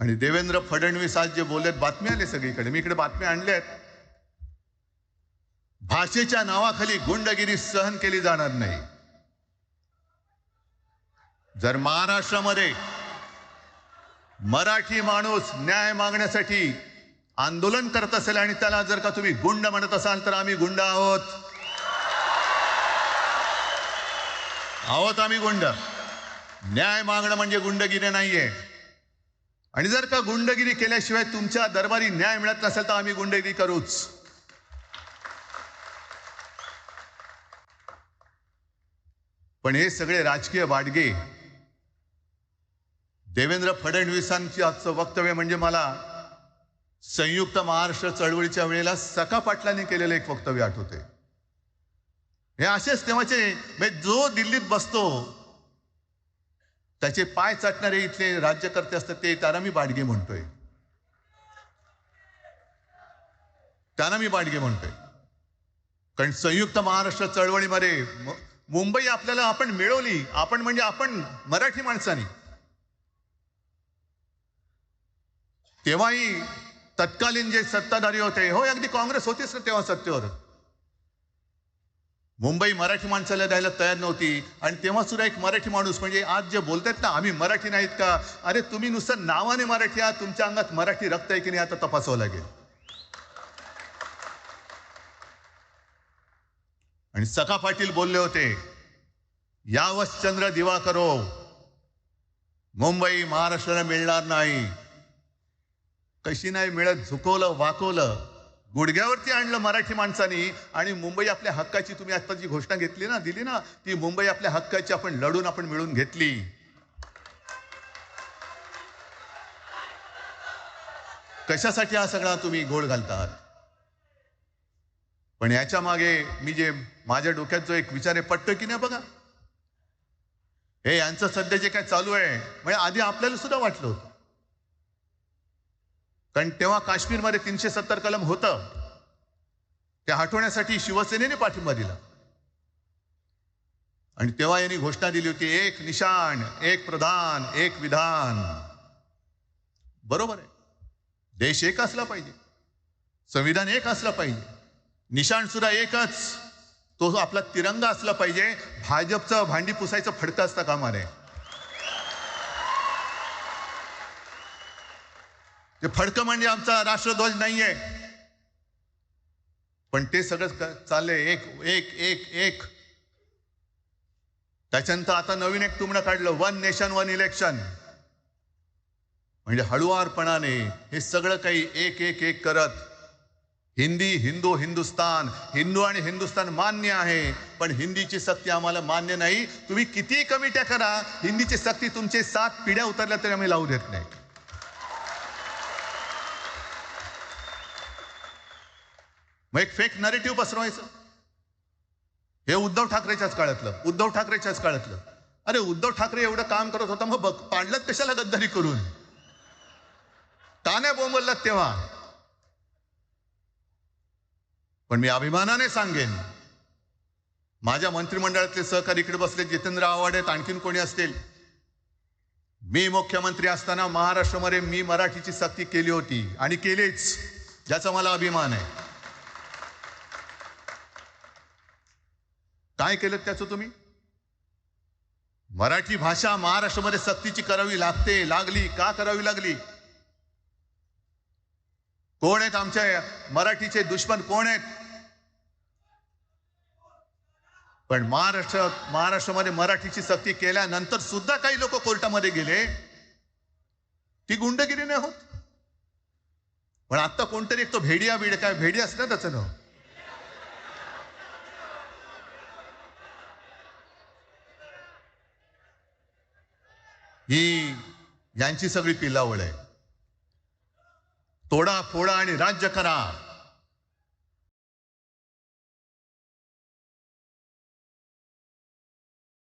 आणि देवेंद्र फडणवीस आज जे बोलत बातमी आले सगळीकडे. मी इकडे बातम्या आणल्या आहेत भाषेच्या नावाखाली गुंडगिरी सहन केली जाणार नाही. जर महाराष्ट्रामध्ये मराठी माणूस न्याय मागण्यासाठी आंदोलन करत असेल आणि त्याला जर का तुम्ही गुंड म्हणत असाल तर आम्ही गुंड आहोत. आहोत आम्ही गुंड. न्याय मागणं म्हणजे गुंडगिरी नाहीये. आणि जर का गुंडगिरी केल्याशिवाय तुमच्या दरबारी न्याय मिळत नसेल तर आम्ही गुंडगिरी करूच. पण हे सगळे राजकीय वाडगे देवेंद्र फडणवीसांची आजचं वक्तव्य म्हणजे मला संयुक्त महाराष्ट्र चळवळीच्या वेळेला सका पाटलांनी केलेलं एक वक्तव्य आठवते हे असेच तेव्हाचे म्हणजे जो दिल्लीत बसतो त्याचे पाय चाटणारे इथले राज्यकर्ते असतात ते त्यांना मी बाडगे म्हणतोय. त्यांना मी बाडगे म्हणतोय. कारण संयुक्त महाराष्ट्र चळवळीमध्ये मुंबई आपल्याला आपण मिळवली. आपण म्हणजे आपण मराठी माणसानी. तेव्हाही तत्कालीन जे सत्ताधारी होते हो अगदी काँग्रेस होतीच ना तेव्हा सत्तेवर. मुंबई मराठी माणसाला द्यायला तयार नव्हती. आणि तेव्हा सुद्धा एक मराठी माणूस म्हणजे आज जे बोलतात ना आम्ही मराठी नाहीत का? अरे तुम्ही नुसतं नावाने मराठी आहात तुमच्या अंगात मराठी रक्त आहे की नाही आता तपासावं लागेल. आणि सखा पाटील बोलले होते यावस चंद्र दिवा करो मुंबई महाराष्ट्राला मिळणार नाही. कशी नाही मिळत? झुकवलं वाकवलं. गुडघ्यावरती आणलं मराठी माणसानी आणि मुंबई आपल्या हक्काची तुम्ही आता जी घोषणा घेतली ना दिली ना ती मुंबई आपल्या हक्काची आपण लढून आपण मिळून घेतली. कशासाठी हा सगळा तुम्ही गोळ घालतात? पण याच्या मागे मी जे माझ्या डोक्यात जो एक विचार आहे पटतोय की नाही बघा? हे यांचं सध्या जे काय चालू आहे म्हणजे आधी आपल्याला सुद्धा वाटलं होतं. कारण तेव्हा काश्मीरमध्ये तीनशे सत्तर कलम होतं. ते हटवण्यासाठी शिवसेनेने पाठिंबा दिला. आणि तेव्हा यांनी घोषणा दिली होती एक निशाण एक प्रधान एक विधान. बरोबर आहे. देश एक असला पाहिजे. संविधान एक असलं पाहिजे. निशाण सुद्धा एकच. तो आपला तिरंगा असला पाहिजे. भाजपचं भांडी पुसायचं फडकं असता कामा नये ते फडकं म्हणजे आमचा राष्ट्रध्वज नाहीये. पण ते सगळं चालले चाललंय. एक एक एक एक. त्याच्यानंतर आता नवीन एक तुमनं काढलं. वन नेशन वन इलेक्शन म्हणजे हळुवारपणाने हे सगळं काही एक एक एक करत. हिंदी हिंदू हिंदुस्तान. हिंदू आणि हिंदुस्तान मान्य आहे. पण हिंदीची सक्ती आम्हाला मान्य नाही. तुम्ही किती कमिट्या करा हिंदीची सक्ती तुमचे सात पिढ्या उतरल्या तरी आम्ही लावू देत नाही. मग एक फेक नरेटिव्ह पसरवायचं. हे उद्धव ठाकरेच्याच काळातलं उद्धव ठाकरेच्याच काळातलं. अरे उद्धव ठाकरे एवढं काम करत होता मग बघ पाडलं कशाला गद्दारी करून? का नाही बोंबललात तेव्हा. पण मी अभिमानाने सांगेन माझ्या मंत्रिमंडळातले सहकारी इकडे बसले जितेंद्र आव्हाड आहेत आणखीन कोणी असतील? मी मुख्यमंत्री असताना महाराष्ट्रामध्ये मी मराठीची सक्ती केली होती आणि केलीच ज्याचा मला अभिमान आहे. काय केलं त्याचं तुम्ही? मराठी भाषा महाराष्ट्रामध्ये सक्तीची करावी लागते लागली. का करावी लागली? कोण आहेत आमच्या मराठीचे दुश्मन? कोण आहेत? पण महाराष्ट्र महाराष्ट्रामध्ये मराठीची सक्ती केल्यानंतर सुद्धा काही लोक कोर्टामध्ये गेले. ती गुंडगिरी नाही होत. पण आता कोणतरी एक तो भेडिया बीड काय भेडिया असतं ना त्याचं नाव? ही यांची सगळी पिलावळ आहे. तोडा फोडा आणि राज्य करा.